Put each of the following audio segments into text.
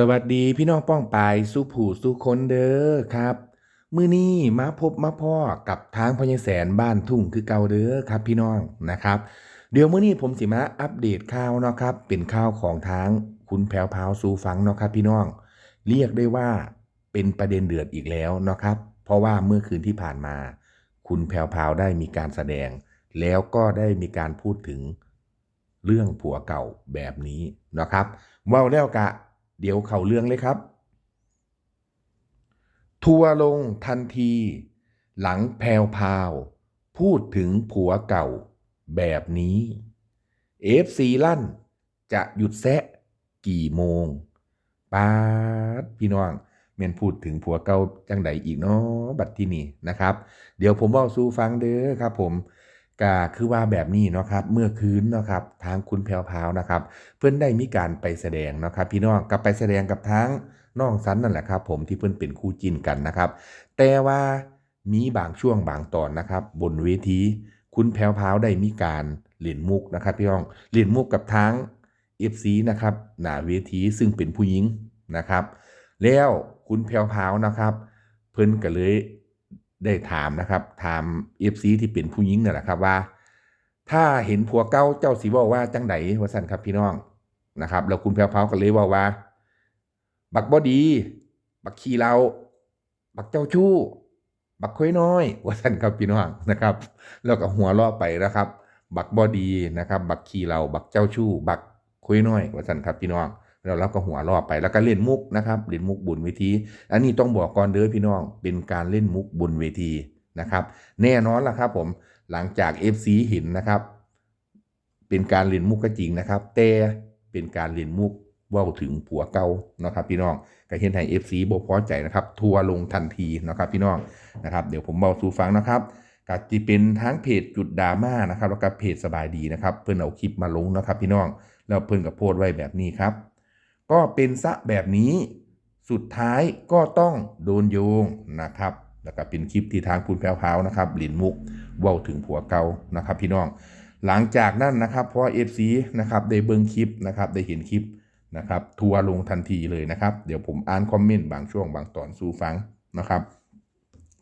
สวัสดีพี่น้องป้องปายสู้ผู้สู้คนเด้อครับ มื้อนี้มาพบมาพ่อกับทางพญแสนบ้านทุ่งคือเก่าเด้อครับพี่น้องนะครับ เดี๋ยวมื้อนี้ผมสิมาอัปเดตข่าวเนาะครับ เป็นข่าวของทางคุณแผวพาวสู่ฟังเนาะครับพี่น้อง เรียกได้ว่าเป็นประเด็นเดือดอีกแล้วเนาะครับ เพราะว่าเมื่อคืนที่ผ่านมา คุณแผวพาวได้มีการแสดง แล้วก็ได้มีการพูดถึงเรื่องผัวเก่าแบบนี้นะครับเว้าแล้วกะ เดี๋ยวเข้าเรื่องเลยครับ ทัวร์ลงทันที หลังแพวพาว พูดถึงผัวเก่าแบบนี้เอฟซีลั่น จะหยุดแซะกี่โมงป้าดพี่น้องเมนพูดถึงผัวเก่าจังใดอีกเนาะบัดที่นี่นะครับ เดี๋ยวผมบอกสู่ฟังเด้อครับผม ก็คือว่าแบบนี้เนาะครับเมื่อคืนเนาะครับทางคุณแพรวพาวนะครับ เพื่อนได้มีการไปแสดงเนาะครับพี่น้องกับไปแสดงกับทั้งน้องสันนั่นแหละครับ ผมที่เพื่อนเป็นคู่จิ้นกันนะครับ แต่ว่ามีบางช่วงบางตอนนะครับ บนเวทีคุณแพรวพาวได้มีการเล่นมุกนะครับพี่น้องเล่นมุกกับทั้ง FC นะครับหน้าเวทีซึ่งเป็นผู้หญิงนะครับ แล้วคุณแพรวพาวนะครับ เพิ่นก็เลย ได้ถามนะครับ ถาม FC ที่เป็นผู้หญิงนั่นแหละครับว่า ถ้าเห็นผัวเก่าเจ้าสีบอกว่าจังไดว่าสั่นครับพี่น้องนะครับ แล้วคุณแพรวพาก็เลยบอกว่า บักบอดี บักขี้เรา บักเจ้าชู้ บักค่อยน้อยว่าสันครับพี่น้องนะครับ แล้วก็หัวเราะไปนะครับ บักบอดีนะครับ บักขี้เรา บักเจ้าชู้ บักค่อยน้อยว่าสันครับพี่น้อง แล้วเราก็หัวรอไปแล้วก็เล่นมุกนะครับเล่นมุกบนเวที อันนี้ต้องบอกก่อนเด้อพี่น้องเป็นการเล่นมุกบนเวทีนะครับ แน่นอนล่ะครับผมหลังจาก FC เห็นนะครับ เป็นการเล่นมุกก็จริงนะครับ แต่เป็นการเล่นมุกว่าถึงผัวเก่านะครับ พี่น้องก็เห็นให้ FC บ่พอใจนะครับ ทัวร์ลงทันทีนะครับพี่น้องนะครับ เดี๋ยวผมเบาสู่ฟังนะครับก็จะเป็นทั้งเพจจุดดราม่านะครับ แล้วก็เพจสบายดีนะครับ เพื่อนเอาคลิปมาลงนะครับ พี่น้องแล้วเพื่อนกับโพสไว้แบบนี้ครับ ก็เป็นซะแบบนี้ สุดท้ายก็ต้องโดนโยงนะครับ แล้วก็เป็นคลิปที่ทางคุณแพรวพาวนะครับหลินมุกเว้าถึงผัวเก่านะครับพี่น้อง หลังจากนั้นนะครับพราะเอฟซีนะครับได้เบิ่งคลิปนะครับได้เห็นคลิปนะครับทัวร์ลงทันทีเลยนะครับ เดี๋ยวผมอ่านคอมเมนต์บางช่วงบางตอนสู่ฟังนะครับ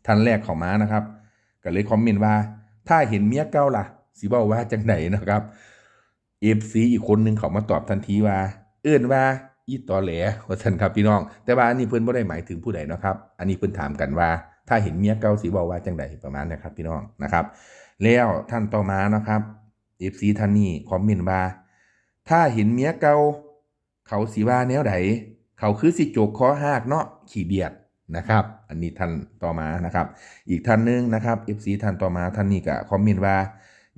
ท่านแรกเข้ามานะครับ ก็เลยคอมเมนต์ว่า ถ้าเห็นเมียเก่าล่ะสิบอกว่าจังไหนนะครับเอฟซีอีกคนหนึงเขามาตอบทันทีว่า เอื้อนว่า อีตอแหลว่าท่านครับพี่น้อง แต่ว่าอันนี้เพิ่นบ่ได้หมายถึงผู้ใดนะครับ อันนี้เพิ่นถามกันว่า ถ้าเห็นเมียเก่าสิบอกว่าจังใดประมาณนะครับ พี่น้องนะครับ แล้วท่านต่อมานะครับ FC ท่านนี้คอมเมนต์ว่าถ้าเห็นเมียเก่าเขาสิว่าแนวใดเขาคือสิจกคอหากเนาะขี้เดียดนะครับ อันนี้ท่านต่อมานะครับ อีกท่านหนึงนะครับ FC ท่านต่อมาท่านนี้ก็คอมเมนต์ว่า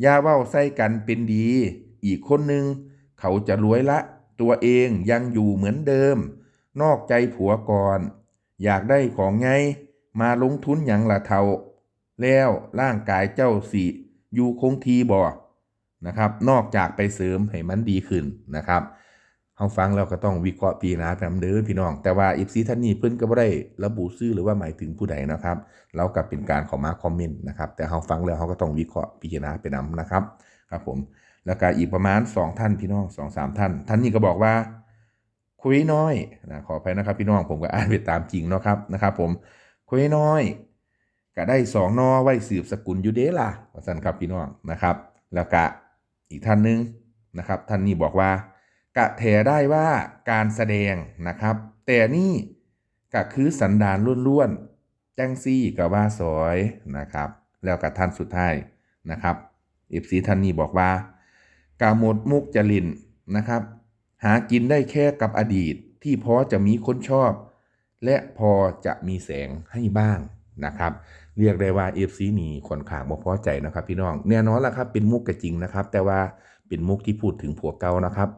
ย่าเว้าใส่กันเป็นดี อีกคนหนึงเขาจะรวยละ ตัวเองยังอยู่เหมือนเดิม นอกใจผัวก่อน อยากได้ของไง มาลงทุนอย่างละเทา แล้วร่างกายเจ้าสิอยู่คงทีบ่นะครับ นอกจากไปเสริมให้มันดีขึ้นนะครับเฮาฟังแล้วก็ต้องวิเคราะห์ปีนากันเด้อพี่น้อง แต่ว่าอีฟซีท่านนี้เพิ่นก็บ่ได้ระบุชื่อหรือว่าหมายถึงผู้ใดนะครับ เรากับเป็นการขอมาคอมเมนต์นะครับ แต่เฮาฟังแล้วเฮาก็ต้องวิเคราะห์พิจารณาไปนํนะครับ ครับผม แล้วก็อีกประมาณ 2 ท่านพี่น้อง2องสามท่าน ท่านนี้ก็บอกว่า คุยน้อยนะขออภัยนะครับ พี่น้องผมก็อ่านไปตามจริงเนาะครับนะครับ ผมคุยน้อยก็ได้สองนอไว้สืบสกุลยูเดล่ะว่าซั่นครับพี่น้องนะครับ แล้วก็อีกท่านหนึงนะครับ ท่านนี้บอกว่ากะแถได้ว่าการแสดงนะครับ แต่นี่ก็คือสันดานล้วนๆจังซี่กับว่าสอยนะครับ แล้วกับท่านสุดท้ายนะครับเอฟซีท่านนี้บอกว่า กาหมดมุกจรินนะครับ หากินได้แค่กับอดีตที่พอจะมีคนชอบ และพอจะมีแสงให้บ้างนะครับ เรียกได้ว่า FC นี่ค่อนขางบ่พอใจนะครับ พี่น้องแน่นอนละครับเป็นมุกก็จริงนะครับ แต่ว่าเป็นมุกที่พูดถึงผัวเก่านะครับ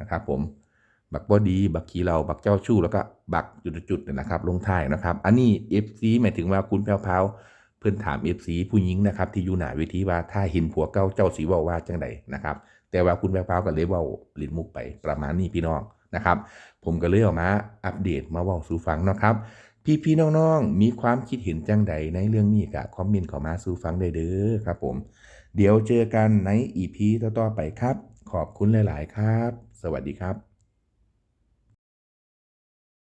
นะครับ ผมบักบอดี บักขี้เราบักเจ้าชู้แล้วก็บักจุดๆเนี่ยนะครับ ลงท้ายนะครับ อันนี้ FC หมายถึงว่าคุณแพรวเพิ่อนถาม FC ผู้หญิงนะครับ ที่อยู่หน้าเวทีว่าถ้าเห็นผัวเก่าเจ้าสีว่าว่าจังใดนะครับ แต่ว่าคุณแพ้วๆก็เลยเว้าลิ้นมุกไปประมาณนี้พี่น้องนะครับ ผมก็เลยออกมาอัปเดตมาว่าสู่ฟังนะครับ พี่พี่ๆน้องๆมีความคิดเห็นจังใดในเรื่องนี้ก็คอมเมนต์เข้ามาสู่ฟังได้เด้อครับผม เดี๋ยวเจอกันในอีพีต่อๆไปครับ ขอบคุณหลาย ๆ ครับ สวัสดีครับ